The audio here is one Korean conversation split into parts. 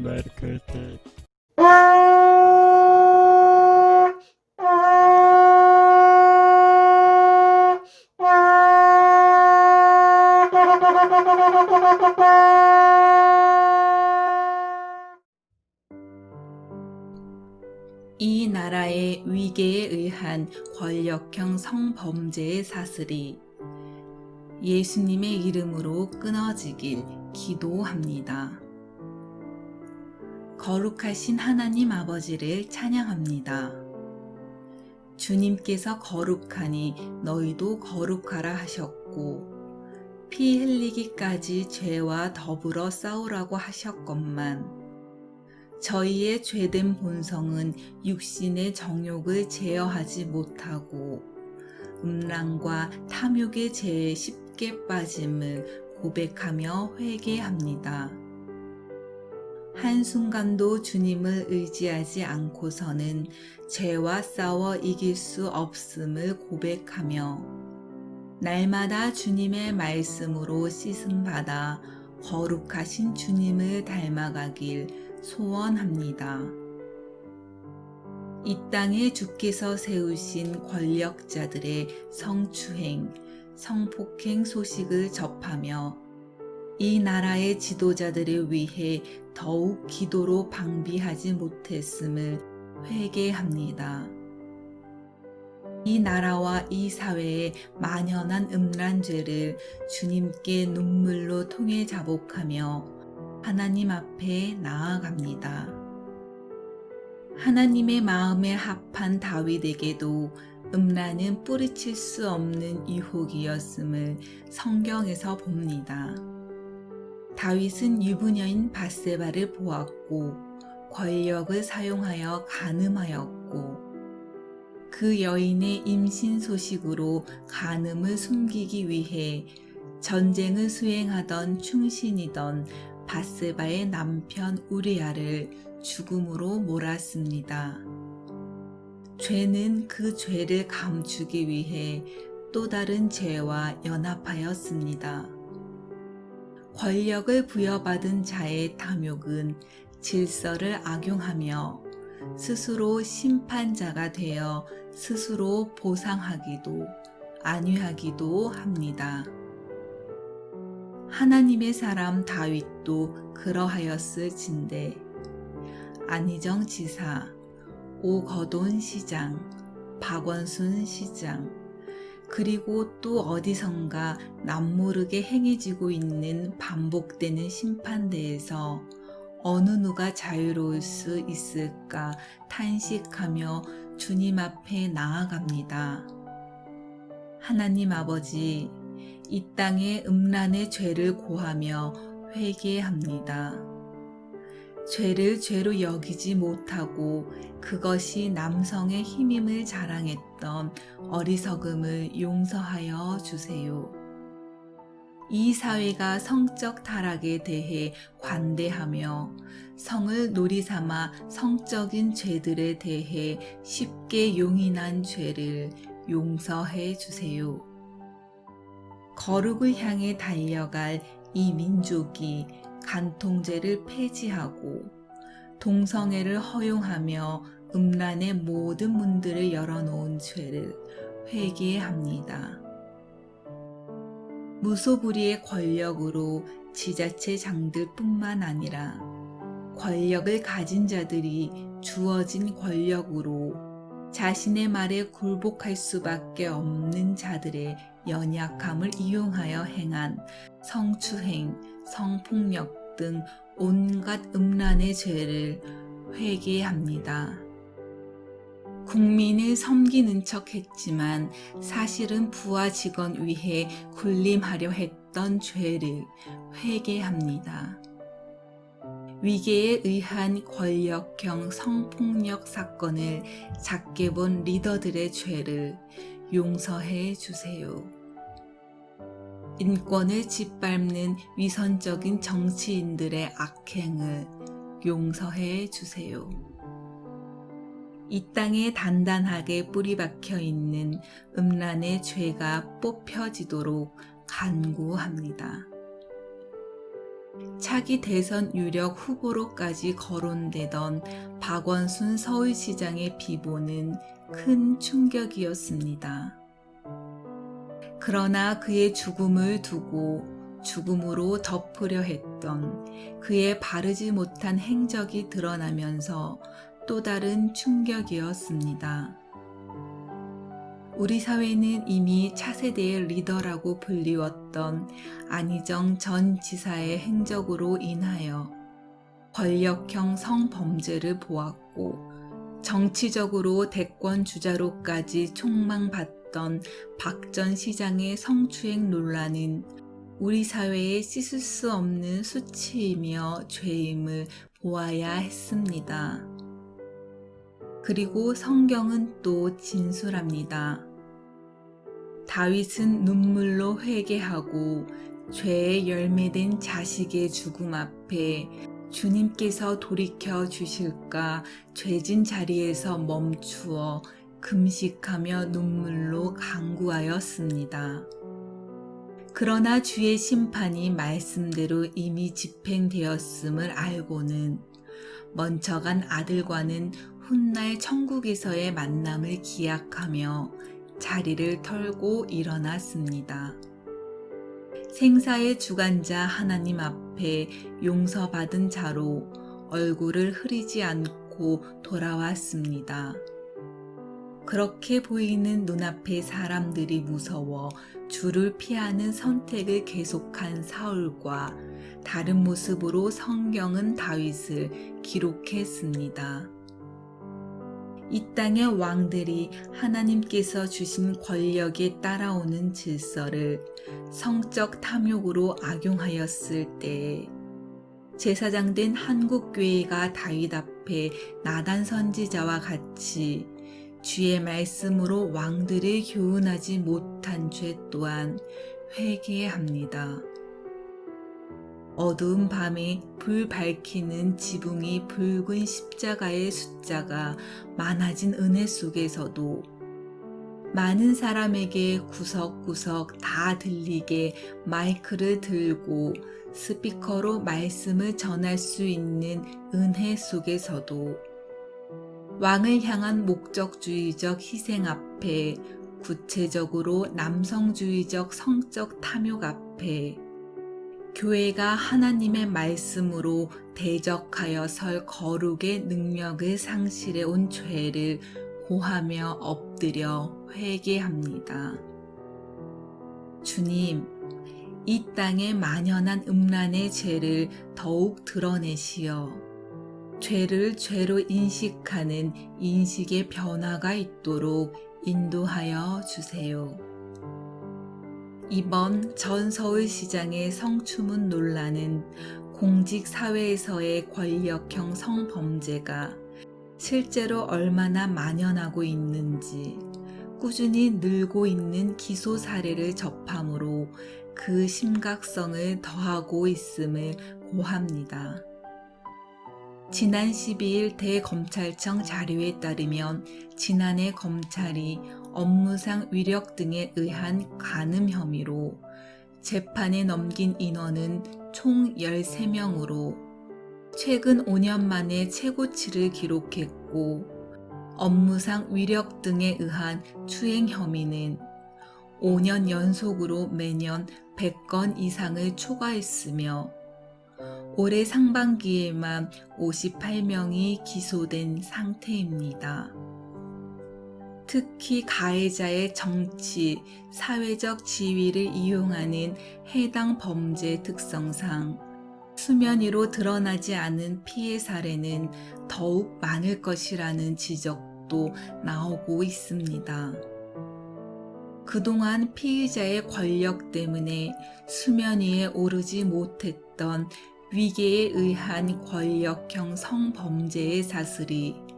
Markete. 이 나라의 위계에 의한 권력형 성범죄의 사슬이 예수님의 이름으로 끊어지길 기도합니다. 거룩하신 하나님 아버지를 찬양합니다. 주님께서 거룩하니 너희도 거룩하라 하셨고, 피 흘리기까지 죄와 더불어 싸우라고 하셨건만, 저희의 죄된 본성은 육신의 정욕을 제어하지 못하고 음란과 탐욕의 죄에 쉽게 빠짐을 고백하며 회개합니다. 한순간도 주님을 의지하지 않고서는 죄와 싸워 이길 수 없음을 고백하며 날마다 주님의 말씀으로 씻음받아 거룩하신 주님을 닮아가길 소원합니다. 이 땅에 주께서 세우신 권력자들의 성추행, 성폭행 소식을 접하며 이 나라의 지도자들을 위해 더욱 기도로 방비하지 못했음을 회개합니다. 이 나라와 이 사회의 만연한 음란죄를 주님께 눈물로 통해 자복하며 하나님 앞에 나아갑니다. 하나님의 마음에 합한 다윗에게도 음란은 뿌리칠 수 없는 유혹이었음을 성경에서 봅니다. 다윗은 유부녀인 바세바를 보았고 권력을 사용하여 간음하였고 그 여인의 임신 소식으로 간음을 숨기기 위해 전쟁을 수행하던 충신이던 바세바의 남편 우리아를 죽음으로 몰았습니다. 죄는 그 죄를 감추기 위해 또 다른 죄와 연합하였습니다. 권력을 부여받은 자의 탐욕은 질서를 악용하며 스스로 심판자가 되어 스스로 보상하기도 안위하기도 합니다. 하나님의 사람 다윗도 그러하였을진데 안희정 지사, 오거돈 시장, 박원순 시장, 그리고 또 어디선가 남모르게 행해지고 있는 반복되는 심판대에서 어느 누가 자유로울 수 있을까 탄식하며 주님 앞에 나아갑니다. 하나님 아버지, 이 땅의 음란의 죄를 고하며 회개합니다. 죄를 죄로 여기지 못하고 그것이 남성의 힘임을 자랑했던 어리석음을 용서하여 주세요. 이 사회가 성적 타락에 대해 관대하며 성을 놀이 삼아 성적인 죄들에 대해 쉽게 용인한 죄를 용서해 주세요. 거룩을 향해 달려갈 이 민족이 간통죄를 폐지하고 동성애를 허용하며 음란의 모든 문들을 열어놓은 죄를 회개합니다. 무소불위의 권력으로 지자체 장들뿐만 아니라 권력을 가진 자들이 주어진 권력으로 자신의 말에 굴복할 수밖에 없는 자들의 연약함을 이용하여 행한 성추행, 성폭력 등 온갖 음란의 죄를 회개합니다. 국민을 섬기는 척 했지만 사실은 부하 직원 위해 군림하려 했던 죄를 회개합니다. 위계에 의한 권력형 성폭력 사건을 작게 본 리더들의 죄를 용서해 주세요. 인권을 짓밟는 위선적인 정치인들의 악행을 용서해 주세요. 이 땅에 단단하게 뿌리 박혀 있는 음란의 죄가 뽑혀지도록 간구합니다. 차기 대선 유력 후보로까지 거론되던 박원순 서울시장의 비보는 큰 충격이었습니다. 그러나 그의 죽음을 두고 죽음으로 덮으려 했던 그의 바르지 못한 행적이 드러나면서 또 다른 충격이었습니다. 우리 사회는 이미 차세대의 리더라고 불리웠던 안희정 전 지사의 행적으로 인하여 권력형 성범죄를 보았고 정치적으로 대권 주자로까지 촉망받던 박 전 시장의 성추행 논란은 우리 사회에 씻을 수 없는 수치이며 죄임을 보아야 했습니다. 그리고 성경은 또 진술합니다. 다윗은 눈물로 회개하고 죄에 열매된 자식의 죽음 앞에 주님께서 돌이켜 주실까 죄진 자리에서 멈추어 금식하며 눈물로 간구하였습니다. 그러나 주의 심판이 말씀대로 이미 집행되었음을 알고는 먼저 간 아들과는 훗날 천국에서의 만남을 기약하며 자리를 털고 일어났습니다. 생사의 주관자 하나님 앞 에 용서받은 자로 얼굴을 흐리지 않고 돌아왔습니다. 그렇게 보이는 눈앞의 사람들이 무서워 주를 피하는 선택을 계속한 사울과 다른 모습으로 성경은 다윗을 기록했습니다. 이 땅의 왕들이 하나님께서 주신 권력에 따라오는 질서를 성적 탐욕으로 악용하였을 때에 제사장 된 한국교회가 다윗 앞에 나단 선지자와 같이 주의 말씀으로 왕들을 교훈하지 못한 죄 또한 회개합니다. 어두운 밤에 불 밝히는 지붕이 붉은 십자가의 숫자가 많아진 은혜 속에서도 많은 사람에게 구석구석 다 들리게 마이크를 들고 스피커로 말씀을 전할 수 있는 은혜 속에서도 왕을 향한 목적주의적 희생 앞에 구체적으로 남성주의적 성적 탐욕 앞에 교회가 하나님의 말씀으로 대적하여 설 거룩의 능력을 상실해 온 죄를 고하며 엎드려 회개합니다. 주님, 이 땅에 만연한 음란의 죄를 더욱 드러내시어 죄를 죄로 인식하는 인식의 변화가 있도록 인도하여 주세요. 이번 전 서울시장의 성추문 논란은 공직 사회에서의 권력형 성범죄가 실제로 얼마나 만연하고 있는지 꾸준히 늘고 있는 기소 사례를 접함으로 그 심각성을 더하고 있음을 고합니다. 지난 12일 대검찰청 자료에 따르면 지난해 검찰이 업무상 위력 등에 의한 간음 혐의로 재판에 넘긴 인원은 총 13명으로 최근 5년 만에 최고치를 기록했고 업무상 위력 등에 의한 추행 혐의는 5년 연속으로 매년 100건 이상을 초과했으며 올해 상반기에만 58명이 기소된 상태입니다. 특히 가해자의 정치, 사회적 지위를 이용하는 해당 범죄 특성상 수면 위로 드러나지 않은 피해 사례는 더욱 많을 것이라는 지적도 나오고 있습니다. 그동안 피의자의 권력 때문에 수면 위에 오르지 못했던 위계에 의한 권력형 성범죄의 사슬이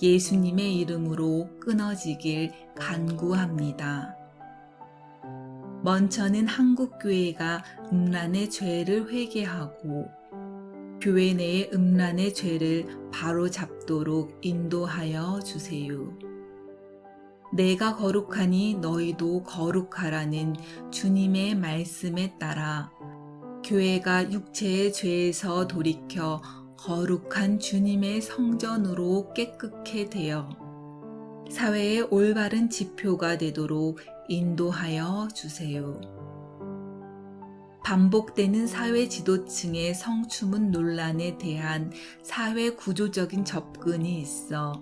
예수님의 이름으로 끊어지길 간구합니다. 먼저는 한국교회가 음란의 죄를 회개하고 교회 내의 음란의 죄를 바로 잡도록 인도하여 주세요. 내가 거룩하니 너희도 거룩하라는 주님의 말씀에 따라 교회가 육체의 죄에서 돌이켜 거룩한 주님의 성전으로 깨끗게 되어 사회의 올바른 지표가 되도록 인도하여 주세요. 반복되는 사회 지도층의 성추문 논란에 대한 사회 구조적인 접근이 있어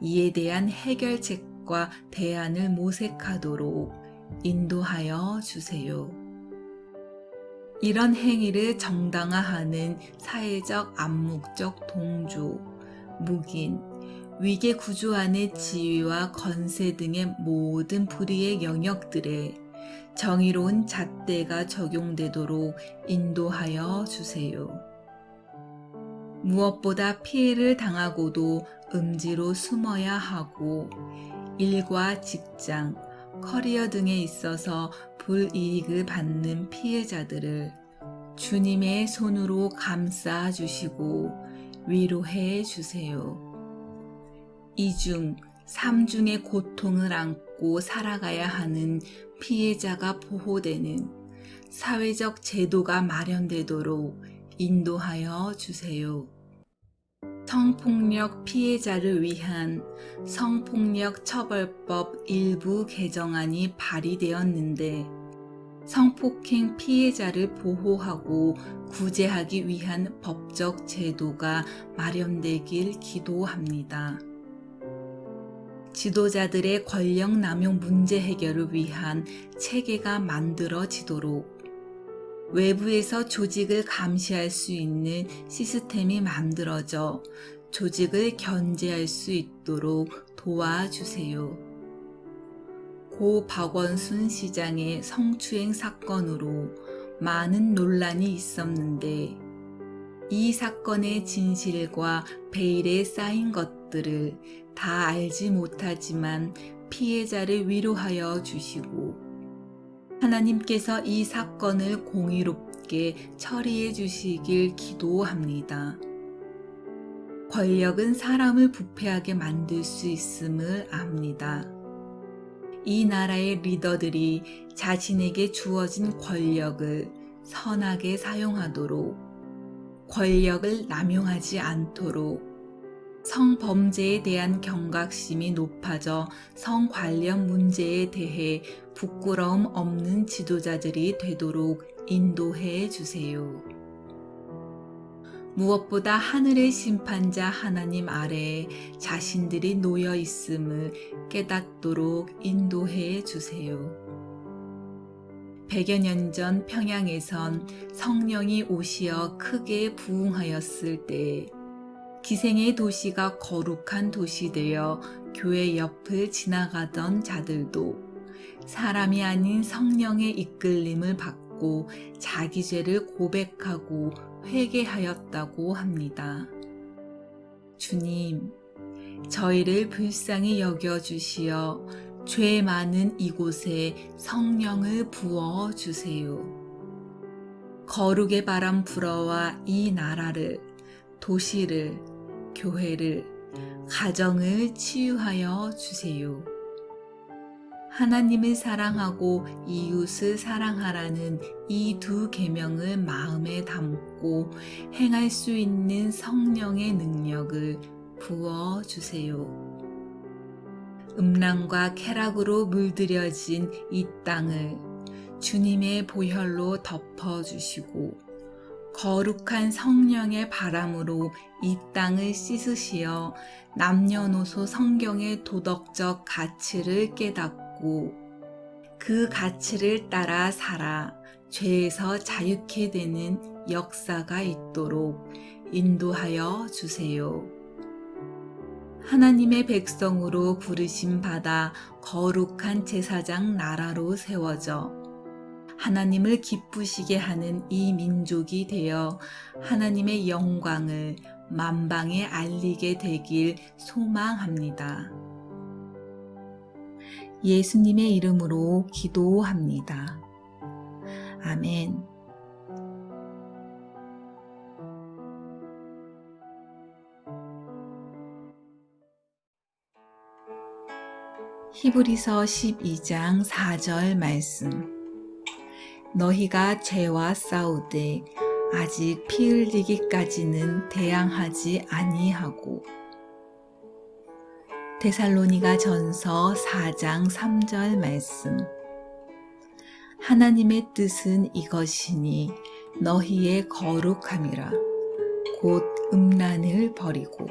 이에 대한 해결책과 대안을 모색하도록 인도하여 주세요. 이런 행위를 정당화하는 사회적 암묵적 동조, 묵인, 위계 구조 안의 지위와 건세 등의 모든 불의의 영역들에 정의로운 잣대가 적용되도록 인도하여 주세요. 무엇보다 피해를 당하고도 음지로 숨어야 하고 일과 직장, 커리어 등에 있어서 불이익을 받는 피해자들을 주님의 손으로 감싸 주시고 위로해 주세요. 이중, 삼중의 고통을 안고 살아가야 하는 피해자가 보호되는 사회적 제도가 마련되도록 인도하여 주세요. 성폭력 피해자를 위한 성폭력 처벌법 일부 개정안이 발의되었는데 성폭행 피해자를 보호하고 구제하기 위한 법적 제도가 마련되길 기도합니다. 지도자들의 권력 남용 문제 해결을 위한 체계가 만들어지도록 외부에서 조직을 감시할 수 있는 시스템이 만들어져 조직을 견제할 수 있도록 도와주세요. 고 박원순 시장의 성추행 사건으로 많은 논란이 있었는데 이 사건의 진실과 베일에 쌓인 것들을 다 알지 못하지만 피해자를 위로하여 주시고 하나님께서 이 사건을 공의롭게 처리해 주시길 기도합니다. 권력은 사람을 부패하게 만들 수 있음을 압니다. 이 나라의 리더들이 자신에게 주어진 권력을 선하게 사용하도록 권력을 남용하지 않도록 성범죄에 대한 경각심이 높아져 성 관련 문제에 대해 부끄러움 없는 지도자들이 되도록 인도해 주세요. 무엇보다 하늘의 심판자 하나님 아래에 자신들이 놓여 있음을 깨닫도록 인도해 주세요. 100여 년 전 평양에선 성령이 오시어 크게 부흥하였을 때 기생의 도시가 거룩한 도시 되어 교회 옆을 지나가던 자들도 사람이 아닌 성령의 이끌림을 받고 자기 죄를 고백하고 회개하였다고 합니다. 주님, 저희를 불쌍히 여겨 주시어 죄 많은 이곳에 성령을 부어 주세요. 거룩의 바람 불어와 이 나라를, 도시를, 교회를, 가정을 치유하여 주세요. 하나님을 사랑하고 이웃을 사랑하라는 이 두 계명을 마음에 담고 행할 수 있는 성령의 능력을 부어 주세요. 음란과 쾌락으로 물들여진 이 땅을 주님의 보혈로 덮어 주시고 거룩한 성령의 바람으로 이 땅을 씻으시어 남녀노소 성경의 도덕적 가치를 깨닫고 그 가치를 따라 살아 죄에서 자유케 되는 역사가 있도록 인도하여 주세요. 하나님의 백성으로 부르심 받아 거룩한 제사장 나라로 세워져 하나님을 기쁘시게 하는 이 민족이 되어 하나님의 영광을 만방에 알리게 되길 소망합니다. 예수님의 이름으로 기도합니다. 아멘. 히브리서 12장 4절 말씀. 너희가 죄와 싸우되 아직 피 흘리기까지는 대항하지 아니하고. 데살로니가 전서 4장 3절 말씀. 하나님의 뜻은 이것이니 너희의 거룩함이라. 곧 음란을 버리고